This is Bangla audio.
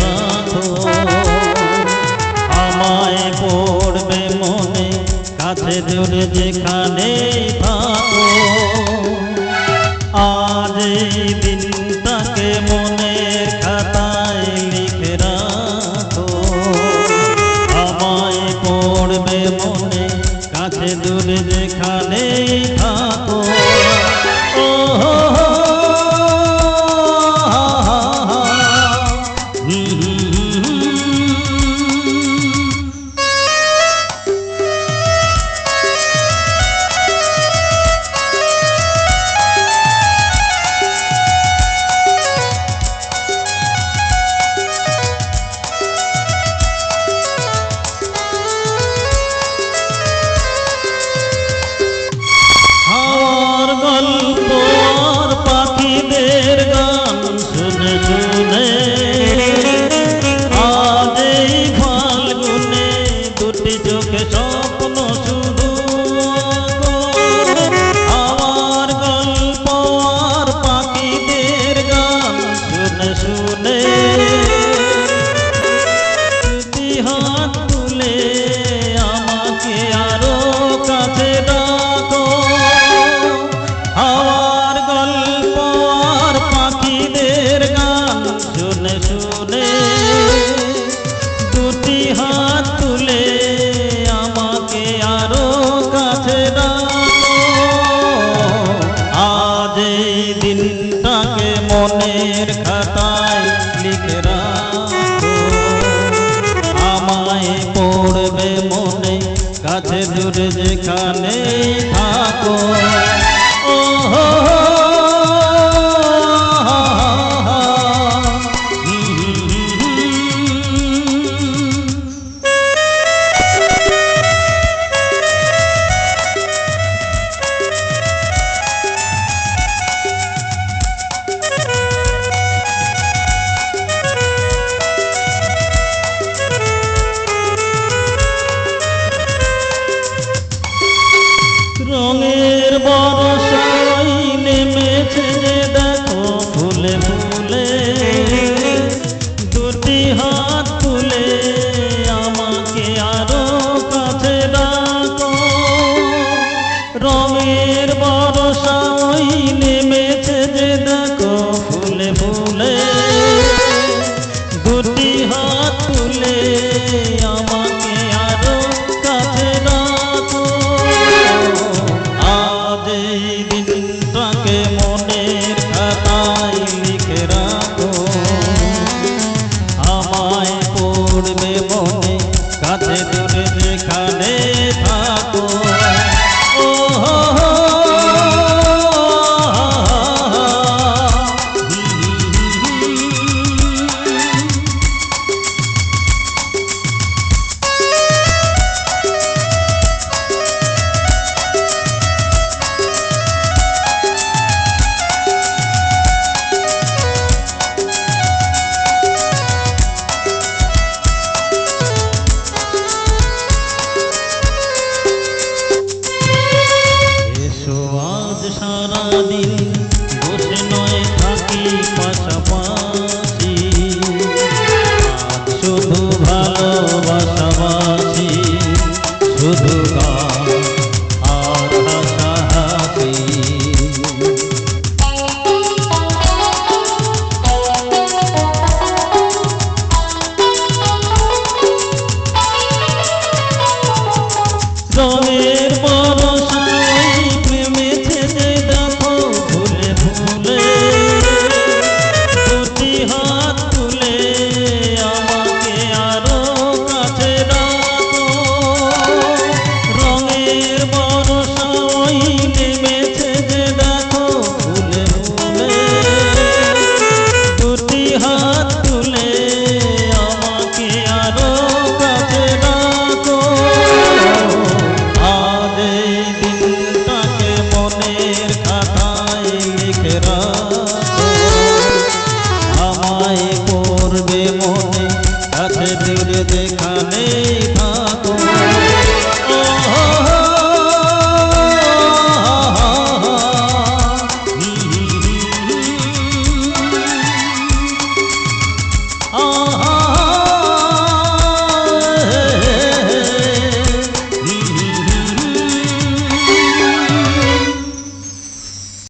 রাখো। আমায় পড়বে মনে, কাছে দূরে যেখানে থাকো। আজ দিনটাকে মনে খাতায় লিখে রাখো। আমায় পড়বে মনে, কাছে দূরে যেখানে থাকো। ওহো que soy. কাছে দূরে যেখানে থাকো জানে